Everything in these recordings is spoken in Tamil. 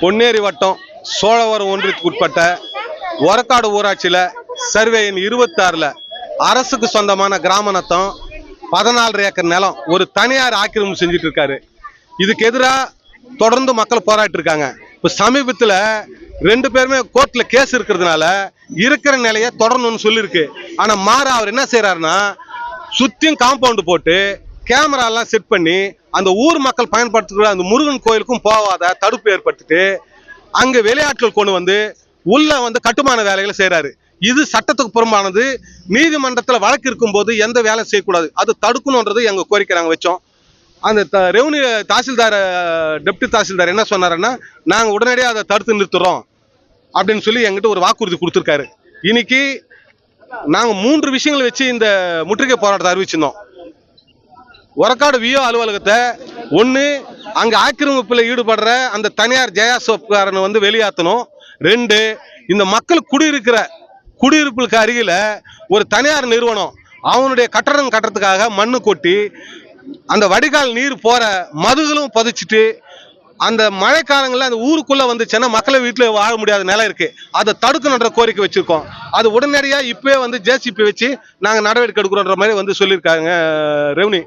பொன்னேரி வட்டம் சோழவரம் ஒன்றியத்துக்குட்பட்ட ஒரக்காடு ஊராட்சியில் சர்வே எண் இருபத்தாறில் அரசுக்கு சொந்தமான கிராம நத்தம் பதினாலரை ஏக்கர் நிலம் ஒரு தனியார் ஆக்கிரமிப்பு செஞ்சுட்டு இருக்காரு இதுக்கு எதிராக தொடர்ந்து மக்கள் போராட்டு இருக்காங்க இப்போ சமீபத்தில் ரெண்டு பேருமே கோர்ட்டில் கேஸ் இருக்கிறதுனால இருக்கிற நிலையை தொடரணும்னு சொல்லியிருக்கு. ஆனால் மாற அவர் என்ன செய்கிறாருன்னா சுற்றியும் காம்பவுண்டு போட்டு கேமராலாம் செட் பண்ணி அந்த ஊர் மக்கள் பயன்படுத்துகிற அந்த முருகன் கோயிலுக்கும் போகாத தடுப்பு ஏற்படுத்திட்டு அங்கே வெளியாட்கள் கொண்டு வந்து உள்ள வந்து கட்டுமான வேலைகளை செய்கிறாரு இது சட்டத்துக்கு புறம்பானது. நீதிமன்றத்தில் வழக்கு இருக்கும்போது எந்த வேலை செய்யக்கூடாது. அது தடுக்கணுன்றது எங்கள் கோரிக்கை நாங்கள் வச்சோம். அந்த the revenue tahsildar deputy tahsildar என்ன சொன்னாருன்னா நாங்கள் உடனடியாக அதை தடுத்து நிறுத்துறோம். அப்படின்னு சொல்லி எங்கிட்ட ஒரு வாக்குறுதி கொடுத்துருக்காரு. இன்னைக்கு நாங்கள் மூன்று விஷயங்களை வச்சு இந்த முற்றுகை போராட்டத்தை அறிவிச்சிருந்தோம். ஒரக்காடு விஓ அலுவலகத்தை ஒன்று அங்கே ஆக்கிரமிப்பில் ஈடுபடுற அந்த தனியார் ஜெயா சோப்காரனை வந்து வெளியாற்றணும் ரெண்டு இந்த மக்கள் குடியிருக்கிற குடியிருப்புக்கு அருகில் ஒரு தனியார் நிறுவனம் அவனுடைய கட்டடம் கட்டுறதுக்காக மண்ணு கொட்டி அந்த வடிகால் நீர் போகிற மதுகளும் பதிச்சிட்டு அந்த மழைக்காலங்களில் அந்த ஊருக்குள்ளே வந்துச்சுன்னா மக்களை வீட்டில் வாழ முடியாத நிலை இருக்குது அதை தடுக்கணுன்ற கோரிக்கை வச்சுருக்கோம். அது உடனடியாக இப்போயே வந்து ஜேசிபி வச்சு நாங்கள் நடவடிக்கை எடுக்கிறோன்ற மாதிரி வந்து சொல்லியிருக்காங்க ரெவன்யூ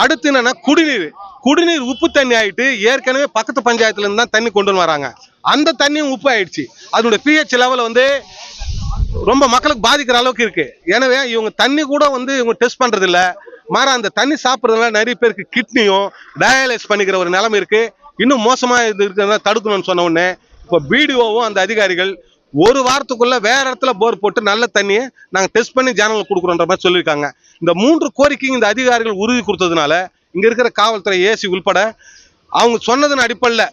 அடுத்து என்னன்னா குடிநீர். குடிநீர் உப்பு தண்ணி ஆயிட்டு ஏற்கனவே பக்கத்து பஞ்சாயத்துல இருந்து தான் தண்ணி கொண்டு வந்து வராங்க. அந்த தண்ணியும் உப்பு ஆயிடுச்சு. அதனுடைய பிஹெச் லெவல் வந்து ரொம்ப மக்களுக்கு பாதிக்கிற அளவுக்கு இருக்கு. எனவே இவங்க தண்ணி கூட வந்து இவங்க டெஸ்ட் பண்றது இல்ல மாற அந்த தண்ணி சாப்பிட்றதுனால நிறைய பேருக்கு கிட்னியும் டயாலிஸ் பண்ணிக்கிற ஒரு நிலைமை இருக்கு. இன்னும் மோசமா இது இருக்கிறத தடுக்கணும்னு சொன்ன உடனே இப்போ பிடிஓவும் அந்த அதிகாரிகள் ஒரு வாரத்துக்குள்ள வேற இடத்துல போர் போட்டு நல்ல தண்ணியை நாங்கள் டெஸ்ட் பண்ணி ஜனங்களுக்கு கொடுக்குறோன்ற மாதிரி சொல்லியிருக்காங்க. இந்த மூன்று கோரிக்கையும் இந்த அதிகாரிகள் உறுதி கொடுத்ததுனால இங்க இருக்கிற காவல்துறை ஏசி உள்பட அவங்க சொன்னதன் அடிப்படையில்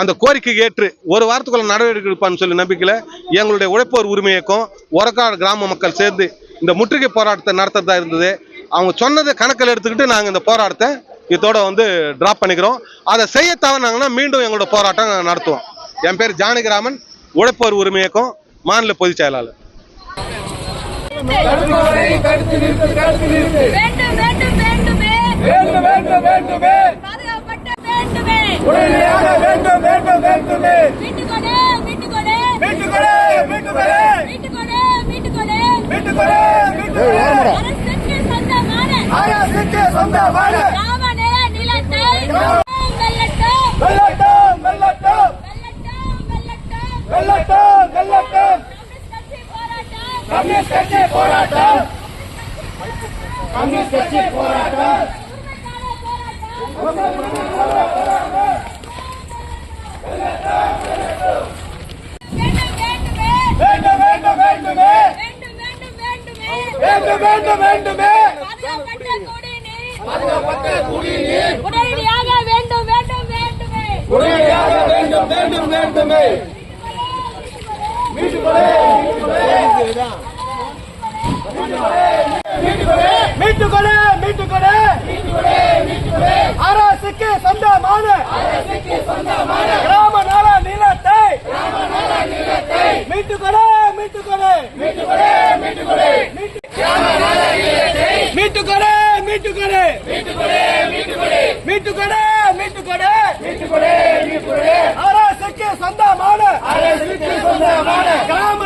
அந்த கோரிக்கை ஏற்று ஒரு வாரத்துக்குள்ள நடவடிக்கை எடுப்பான்னு சொல்லி நம்பிக்கையில் எங்களுடைய உழைப்போர் உரிமை இயக்கம் ஒரக்காடு கிராம மக்கள் சேர்ந்து இந்த முற்றுகை போராட்டத்தை நடத்துறதா இருந்தது. அவங்க சொன்னதை கணக்கில் எடுத்துக்கிட்டு நாங்கள் இந்த போராட்டத்தை இதோட வந்து டிராப் பண்ணிக்கிறோம். அதை செய்ய தவறினாங்கன்னா மீண்டும் எங்களோட போராட்டம் நடத்துவோம். என் பேர் ஜானகிராமன். உழைப்போர் உரிமை இயக்கம் மாநில பொதுச் செயலாளர். வேண்டும் வேண்டும் வேண்டுமே. வேண்டும் கம்யூனிஸ்ட் கட்சி போராட்டம். கம்யூனிஸ்ட் கட்சி போராட்டம். வேண்டும் வேண்டும் வேண்டுமே. வேண்டும் வேண்டும் வேண்டுமே. பாதுகாப்பட்ட குடிநீர். மீட்டுக்கொடு மீட்டுக்கொடு. அரசுக்கு சொந்தமான கிராம நல நிலத்தை மீட்டுக்கொடு மீட்டுக்கொடு. மீட்டுக்கொடு மீட்டுக்கொடு. மீட்டுக்கொடு மீட்டுக்கொடு. மீட்டுக்கொடு அரசுக்கு சொந்தமான அரசுக்கு சொந்தமான கிராம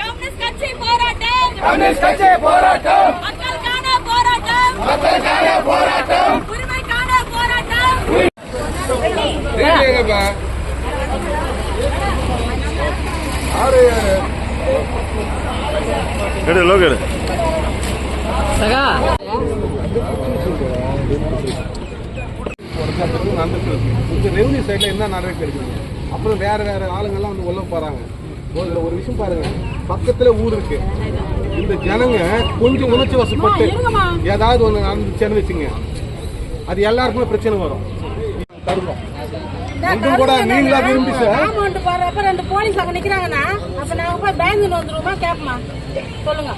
கம்யூனிஸ்ட் கட்சி போராட்டம். கம்யூனிஸ்ட் கட்சி போராட்டம். மக்களுக்கான போராட்டம். மக்களுக்கான போராட்டம். உரிமைக்கான போராட்டம். எடு லோக எடு. இருக்கு இந்த ரெவன்யூ சைடில் என்ன நடவடிக்கை எடுக்கிறீங்க அப்புறம் வேற வேற ஆளுங்கெல்லாம் வந்து உள்ள போறாங்க. ஒரு ஒரு விஷயம் பாருங்க. பக்கத்துல ஊர் இருக்கு. இந்த ஜனங்க கொஞ்சம் உணர்ச்சி வசப்பட்டு ஏதாவது ஒன்று நடந்துச்சுன்னு வச்சுங்க. அது எல்லாருக்குமே பிரச்சனை வரும். தடுக்கும் ஒன்றும் கூட நீங்களா விரும்பி சார்? அமௌண்ட் போடுறப்ப ரெண்டு போலீஸ் அங்க நிக்கிறாங்கன்னா அப்ப நாங்க போய் பயந்துன்னு வந்துருவோமா? கேப்பமா? சொல்லுங்க.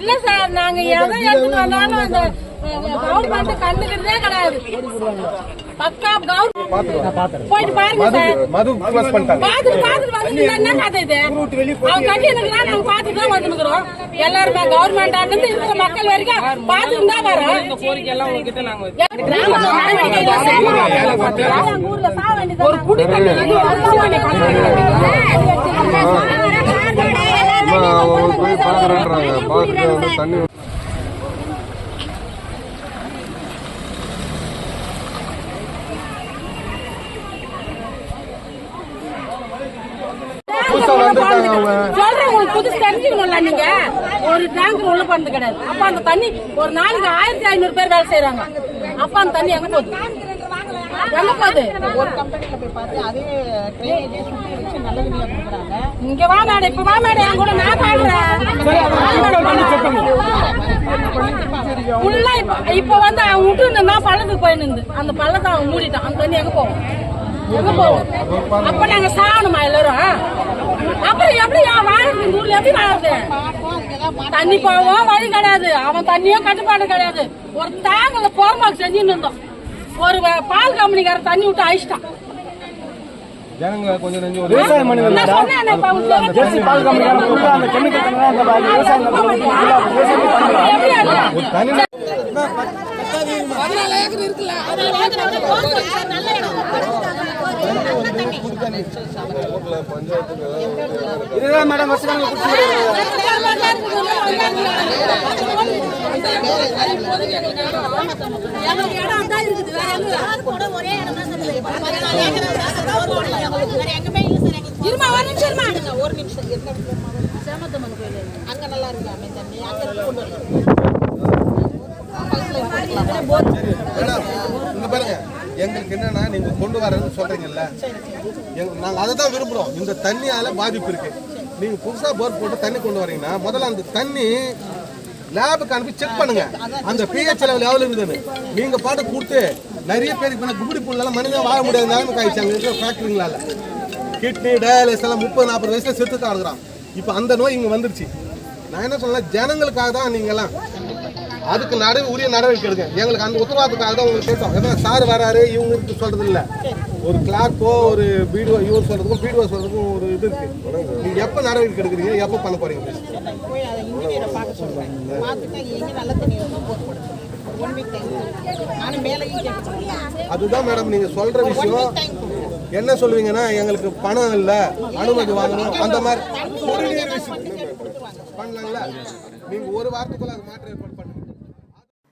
இல்ல சார் நாங்க எதை எடுத்துட்டு வந்தாலும் அந்த கவர்மெண்ட் கண்டுக்கிறதே கிடையாது. பக்கா கவர்மெண்ட் போயிட்டு பாருங்க சார் மது க்ளோஸ் பண்ணிட்டாங்க பாத்துட்டு பாத்துட்டு வந்து என்ன கதை இது அவங்க கட்டி இருக்கலாம் நாங்க பாத்துட்டு தான் வந்துருக்கிறோம் எல்லாருமே கவர்மெண்ட் இருந்து இருக்கிற மக்கள் வரைக்கும் பாத்துட்டு தான் வரோம் இந்த கோரிக்கை எல்லாம் உங்ககிட்ட நாங்க ஒரு குடி போய் பாக்குறேன்றாங்க பார்த்துட்டு வந்து தண்ணி சொல்றேன் உங்களுக்கு புதுசு தெரிஞ்சுக்கணும்ல நீங்க. ஒரு டேங்க் உள்ள போனது கிடையாது அப்ப அந்த தண்ணி ஒரு நாளைக்கு ஆயிரத்தி ஐநூறு பேர் வேலை செய்யறாங்க அப்ப அந்த தண்ணி எங்க போகுது? எங்க போகுது? இங்க வா மேடம் இப்ப வா மேடம் என் கூட நான் பாடுறேன் உள்ள இப்ப இப்ப வந்து அவன் விட்டு இருந்தா பள்ளத்துக்கு போய் நின்று அந்த பள்ளத்தை அவன் மூடிட்டான். அந்த தண்ணி எங்க போகும்? எங்க போகும்? அப்ப நாங்க சாகணுமா எல்லாரும்? அப்புறம் எப்படி வாழறது இந்த ஊர்ல எப்படி வாழறது தண்ணி போவோம் வழி கிடையாது. அவன் தண்ணியும் கட்டுப்பாடு கிடையாது. ஒரு தாங்கல போர்மாக்கு செஞ்சுன்னு இருந்தோம். ஒரு பால் கம்பெனிக்கார தண்ணி விட்டு அழிச்சிட்டான். ஜனங்க இதுதான் மேடம் வசதியாக இருமா ஒரு நிமிஷம் இருமா ஒரு நிமிஷம் சேமத்தம்மன் கோயில் அங்க நல்லா இருக்கு அம்மை தண்ணி அங்க இருந்து கொண்டு மேடம் இங்க பாருங்க. எங்களுக்கு என்னன்னா நீங்க கொண்டு வரேன்னு சொல்றீங்கல்ல? எங்க- நாங்க அதை தான் விரும்புறோம். இந்த தண்ணியால பாதிப்பு இருக்கு. நீங்க புதுசா போர் போட்டு தண்ணி கொண்டு வரீங்கன்னா முதல்ல அந்த தண்ணி லேபுக்கு அனுப்பி செக் பண்ணுங்க. அந்த பிஹெச் லெவல் எவ்வளவு இருக்குதுன்னு. நீங்க பாட்டு கொடுத்து நிறைய பேருக்கு பண்ண குபிடி புல்லாம் மனிதன் வாழ முடியாத நிலைமை ஆயிடுச்சு. அங்க இருக்கிற ஃபேக்டரிங்களால கிட்னி டயாலிஸ் எல்லாம் முப்பது நாற்பது வயசுல செத்து தான் இப்போ அந்த நோய் இங்க வந்துருச்சு. நான் என்ன சொல்லலாம் ஜனங்களுக்காக தான் நீங்க எல்லாம் அதுக்கு நட உரிய நடவடிக்கை எடுங்க. எங்களுக்கு அந்த உத்தரவாதத்துக்காக தான் உங்களுக்கு கேட்டோம். ஏன்னா சார் வராரு இவங்களுக்கு சொல்றது இல்ல ஒரு கிளார்க்கோ ஒரு பிடிஓ இவர் சொல்றதுக்கும் பிடிஓ சொல்றதுக்கும் ஒரு இது இருக்கு. நீங்க எப்ப நடவடிக்கை எடுக்கிறீங்க? எப்ப பண்ண போறீங்க? அதுதான் மேடம் நீங்க சொல்ற விஷயம். என்ன சொல்லுவீங்கன்னா எங்களுக்கு பணம் இல்ல அனுமதி வாங்கணும் அந்த மாதிரி. பண்ணலாங்களா? நீங்க ஒரு வாரத்துக்குள்ள அது மாற்று ஏற்பாடு பண்ணுங்க.